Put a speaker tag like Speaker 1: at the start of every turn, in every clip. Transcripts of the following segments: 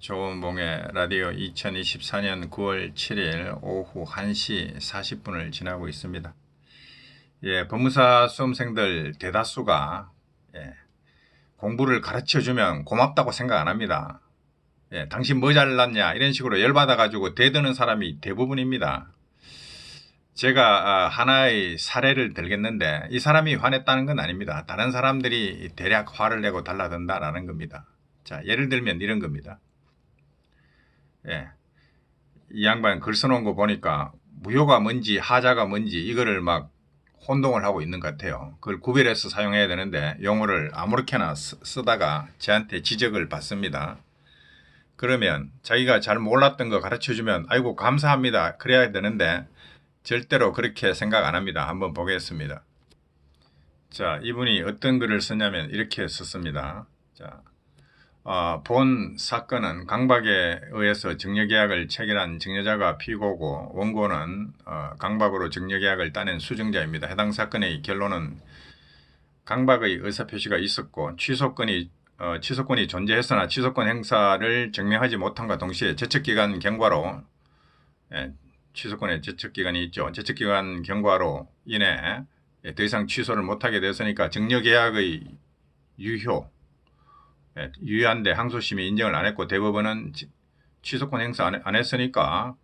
Speaker 1: 조은봉의 라디오 2024년 9월 7일 오후 1시 40분을 지나고 있습니다. 예, 법무사 수험생들 대다수가 예, 공부를 가르쳐 주면 고맙다고 생각 안 합니다. 예, 당신 뭐 잘났냐 이런 식으로 열받아 가지고 대드는 사람이 대부분입니다. 제가 아, 하나의 사례를 들겠는데 이 사람이 화냈다는 건 아닙니다. 다른 사람들이 대략 화를 내고 달라든다라는 겁니다. 자, 예를 들면 이런 겁니다. 예. 이 양반 글 써놓은 거 보니까 무효가 뭔지 하자가 뭔지 이거를 막 혼동을 하고 있는 것 같아요. 그걸 구별해서 사용해야 되는데 용어를 아무렇게나 쓰- 쓰다가 저한테 지적을 받습니다. 그러면 자기가 잘 몰랐던 거 가르쳐 주면 아이고 감사합니다. 그래야 되는데 절대로 그렇게 생각 안 합니다. 한번 보겠습니다. 자, 이분이 어떤 글을 썼냐면 이렇게 썼습니다. 자, 어, 본 사건은 강박에 의해서 증여계약을 체결한 증여자가 피고고 원고는 어, 강박으로 증여계약을 따낸 수증자입니다. 해당 사건의 결론은 강박의 의사표시가 있었고 취소권이 어, 취소권이 존재했으나 취소권 행사를 증명하지 못함과 동시에 제척기간 경과로 예, 취소권에 제척기간이 있죠. 제척기간 경과로 인해 예, 더 이상 취소를 못하게 됐으니까 증여계약의 유효 예, 유효한데 항소심이 인정을 안 했고 대법원은 지- 취소권 행사 안 했으니까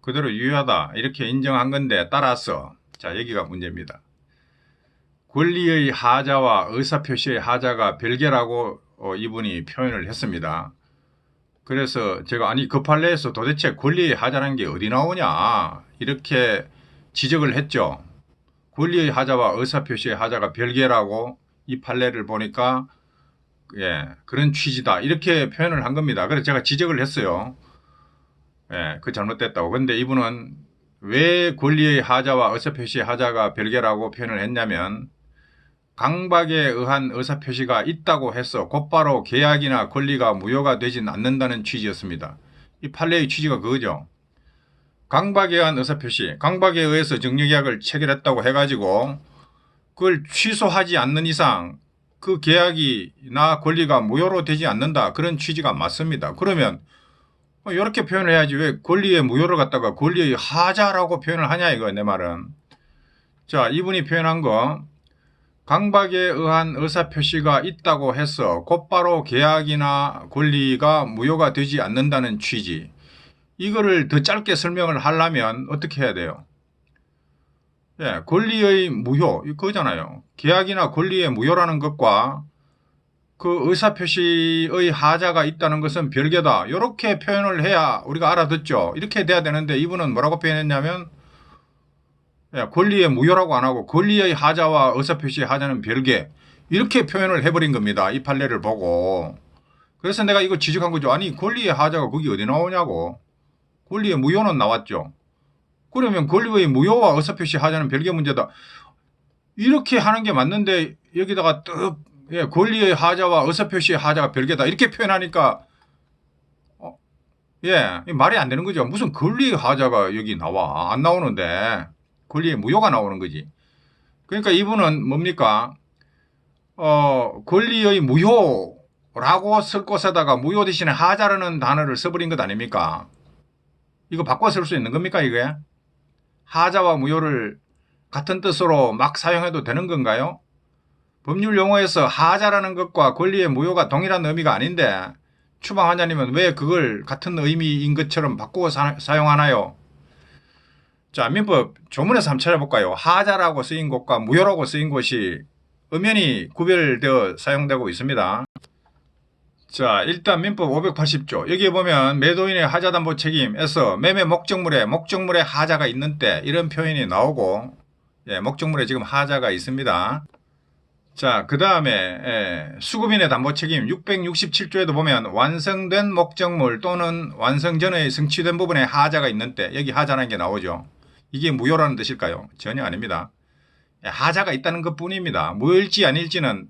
Speaker 1: 그대로 유효하다 이렇게 인정한 건데 따라서 자 여기가 문제입니다. 권리의 하자와 의사표시의 하자가 별개라고 어, 이분이 표현을 했습니다. 그래서 제가 아니 그 판례에서 도대체 권리의 하자라는 게 어디 나오냐 이렇게 지적을 했죠. 권리의 하자와 의사표시의 하자가 별개라고 이 판례를 보니까 예, 그런 취지다. 이렇게 표현을 한 겁니다. 그래서 제가 지적을 했어요. 예, 그 잘못됐다고. 근데 이분은 왜 권리의 하자와 의사표시의 하자가 별개라고 표현을 했냐면 강박에 의한 의사표시가 있다고 해서 곧바로 계약이나 권리가 무효가 되진 않는다는 취지였습니다. 이 판례의 취지가 그거죠. 강박에 의한 의사표시, 강박에 의해서 증여계약을 체결했다고 해가지고 그걸 취소하지 않는 이상 그 계약이나 권리가 무효로 되지 않는다. 그런 취지가 맞습니다. 그러면 이렇게 표현을 해야지 왜 권리의 무효를 갖다가 권리의 하자라고 표현을 하냐 이거 내 말은. 자 이분이 표현한 거 강박에 의한 의사표시가 있다고 해서 곧바로 계약이나 권리가 무효가 되지 않는다는 취지. 이거를 더 짧게 설명을 하려면 어떻게 해야 돼요? 예, 권리의 무효, 이거 그거잖아요. 계약이나 권리의 무효라는 것과 그 의사표시의 하자가 있다는 것은 별개다. 이렇게 표현을 해야 우리가 알아듣죠. 이렇게 돼야 되는데 이분은 뭐라고 표현했냐면 예, 권리의 무효라고 안 하고 권리의 하자와 의사표시의 하자는 별개. 이렇게 표현을 해버린 겁니다. 이 판례를 보고. 그래서 내가 이거 지적한 거죠. 아니, 권리의 하자가 거기 어디 나오냐고. 권리의 무효는 나왔죠. 그러면 권리의 무효와 의사표시 하자는 별개 문제다. 이렇게 하는 게 맞는데 여기다가 뜩 예, 권리의 하자와 의사표시의 하자가 별개다 이렇게 표현하니까 어, 예 말이 안 되는 거죠. 무슨 권리의 하자가 여기 나와 안 나오는데 권리의 무효가 나오는 거지. 그러니까 이분은 뭡니까? 어 권리의 무효라고 쓸 곳에다가 무효 대신에 하자라는 단어를 써버린 것 아닙니까? 이거 바꿔 쓸 수 있는 겁니까 이게? 하자와 무효를 같은 뜻으로 막 사용해도 되는 건가요? 법률 용어에서 하자라는 것과 권리의 무효가 동일한 의미가 아닌데 추방하자님은 왜 그걸 같은 의미인 것처럼 바꾸어 사, 사용하나요? 자, 민법 조문에서 한번 찾아볼까요? 하자라고 쓰인 곳과 무효라고 쓰인 곳이 엄연히 구별되어 사용되고 있습니다. 자, 일단 민법 580조. 여기에 보면 매도인의 하자담보 책임에서 매매 목적물에 목적물에 하자가 있는 때 이런 표현이 나오고 예, 목적물에 지금 하자가 있습니다. 자, 그 다음에 수급인의 담보 책임 667조에도 보면 완성된 목적물 또는 완성 전에 성취된 부분에 하자가 있는 때 여기 하자라는 게 나오죠. 이게 무효라는 뜻일까요? 전혀 아닙니다. 예, 하자가 있다는 것 뿐입니다. 무효일지 아닐지는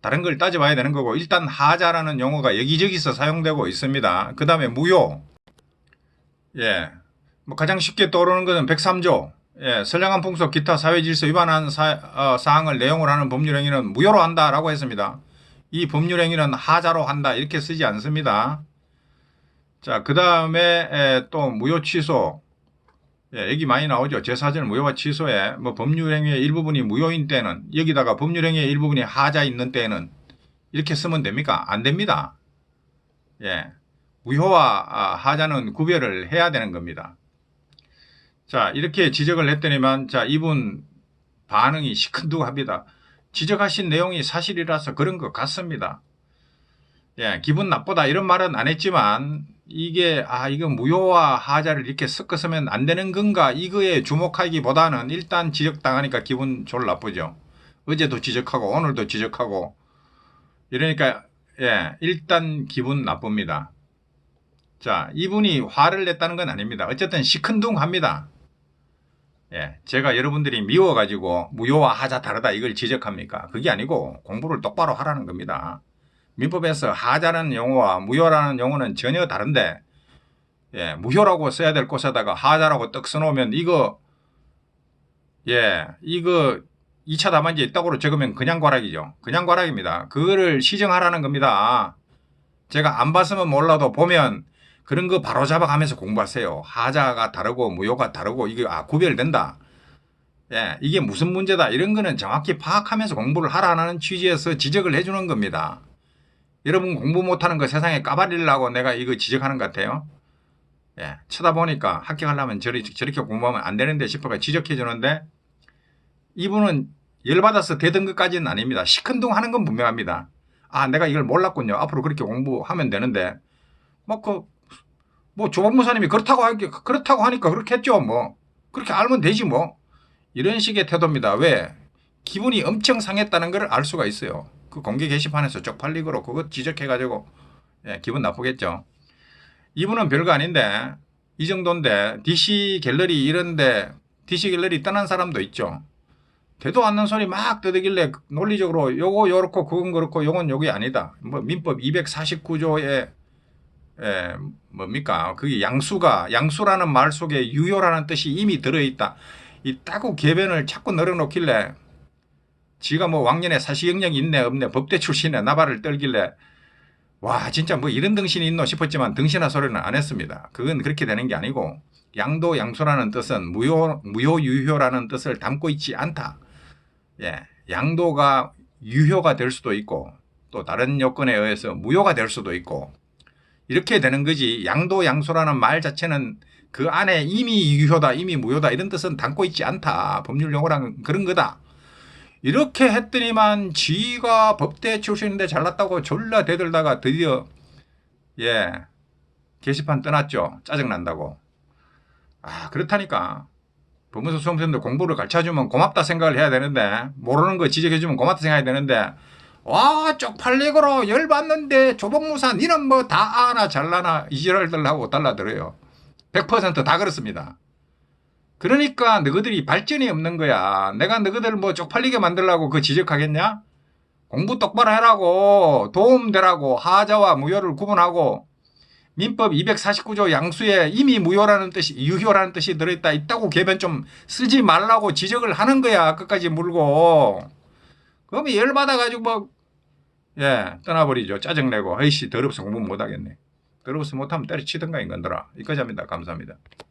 Speaker 1: 다른 걸 따져봐야 되는 거고 일단 하자라는 용어가 여기저기서 사용되고 있습니다. 그 다음에 무효. 예. 뭐 가장 쉽게 떠오르는 것은 103조. 예, 선량한 풍속 기타 사회질서 위반한 사, 어, 사항을 내용으로 하는 법률행위는 무효로 한다라고 했습니다. 이 법률행위는 하자로 한다 이렇게 쓰지 않습니다. 자, 그 다음에 또 무효 취소. 예, 여기 많이 나오죠. 제사절 무효와 취소에 뭐 법률행위의 일부분이 무효인 때는 여기다가 법률행위의 일부분이 하자 있는 때는 이렇게 쓰면 됩니까? 안 됩니다. 예. 무효와 아, 하자는 구별을 해야 되는 겁니다. 자, 이렇게 지적을 했더니만 자, 이분 반응이 시큰둥합니다. 지적하신 내용이 사실이라서 그런 것 같습니다. 예, 기분 나쁘다 이런 말은 안 했지만 이게 아 이거 무효와 하자를 이렇게 섞어서면 안 되는 건가 이거에 주목하기보다는 일단 지적당하니까 기분 졸 나쁘죠. 어제도 지적하고 오늘도 지적하고 이러니까 예 일단 기분 나쁩니다. 자 이분이 화를 냈다는 건 아닙니다. 어쨌든 시큰둥합니다. 예, 제가 여러분들이 미워가지고 무효와 하자 다르다 이걸 지적합니까? 그게 아니고 공부를 똑바로 하라는 겁니다. 민법에서 하자는 용어와 무효라는 용어는 전혀 다른데 예, 무효라고 써야 될 곳에다가 하자라고 떡 써놓으면 이거 예, 이거 2차 답안지에 있다고 적으면 그냥 과락이죠. 그냥 과락입니다. 그거를 시정하라는 겁니다. 제가 안 봤으면 몰라도 보면 그런 거 바로 잡아가면서 공부하세요. 하자가 다르고 무효가 다르고 이게 아 구별된다. 예, 이게 무슨 문제다 이런 거는 정확히 파악하면서 공부를 하라는 취지에서 지적을 해주는 겁니다. 여러분 공부 못하는 거 세상에 까발리려고 내가 이거 지적하는 것 같아요. 예, 쳐다보니까 합격하려면 저리, 저렇게 공부하면 안 되는데 싶어가 지적해 주는데 이분은 열받아서 대든 것까지는 아닙니다. 시큰둥 하는 건 분명합니다. 아, 내가 이걸 몰랐군요. 앞으로 그렇게 공부하면 되는데 뭐 그, 뭐 조법무사님이 그렇다고 하기, 그렇다고 하니까 그렇게 했죠. 뭐. 그렇게 알면 되지 뭐. 이런 식의 태도입니다. 왜? 기분이 엄청 상했다는 걸 알 수가 있어요. 그 공개 게시판에서 쪽팔리고로 그거 지적해가지고 예, 기분 나쁘겠죠. 이분은 별거 아닌데 이 정도인데 DC 갤러리 이런데 DC 갤러리 떠난 사람도 있죠. 되도 않는 소리 막 떠들길래 논리적으로 요거 요렇고 그건 그렇고 요건 요게 아니다. 뭐 민법 249조에 에, 뭡니까? 그게 양수가 양수라는 말 속에 유효라는 뜻이 이미 들어있다. 이 따고 개변을 자꾸 늘어놓길래 지가 뭐 왕년에 사시 영역이 있네 없네 법대 출신에 나발을 떨길래 와 진짜 뭐 이런 등신이 있노 싶었지만 등신한 소리는 안 했습니다. 그건 그렇게 되는 게 아니고 양도 양수라는 뜻은 무효 무효 유효라는 뜻을 담고 있지 않다. 예, 양도가 유효가 될 수도 있고 또 다른 요건에 의해서 무효가 될 수도 있고 이렇게 되는 거지 양도 양수라는 말 자체는 그 안에 이미 유효다 이미 무효다 이런 뜻은 담고 있지 않다. 법률 용어랑 그런 거다. 이렇게 했더니만 지가 법대 출신인데 잘났다고 졸라 대들다가 드디어 예 게시판 떠났죠. 짜증난다고. 아 그렇다니까. 법무사 수험생들 공부를 가르쳐주면 고맙다 생각을 해야 되는데 모르는 거 지적해주면 고맙다 생각해야 되는데 와 쪽팔리고로 열받는데 조법무사 니는 뭐 다 아나 잘나나 이지랄들 하고 달라들어요. 100%다 그렇습니다 그러니까 너희들이 발전이 없는 거야. 내가 너희들 뭐 쪽팔리게 만들라고 그 지적하겠냐? 공부 똑바로 해라고. 도움되라고. 하자와 무효를 구분하고. 민법 249조 양수에 이미 무효라는 뜻이 유효라는 뜻이 들어있다. 있다고 개변 좀 쓰지 말라고 지적을 하는 거야. 끝까지 물고. 그러면 열받아 가지고 뭐예 떠나버리죠. 짜증내고. 아이씨 더럽서 공부 못하겠네. 더럽서 못하면 때려치든가 인간들아. 이까지합니다. 감사합니다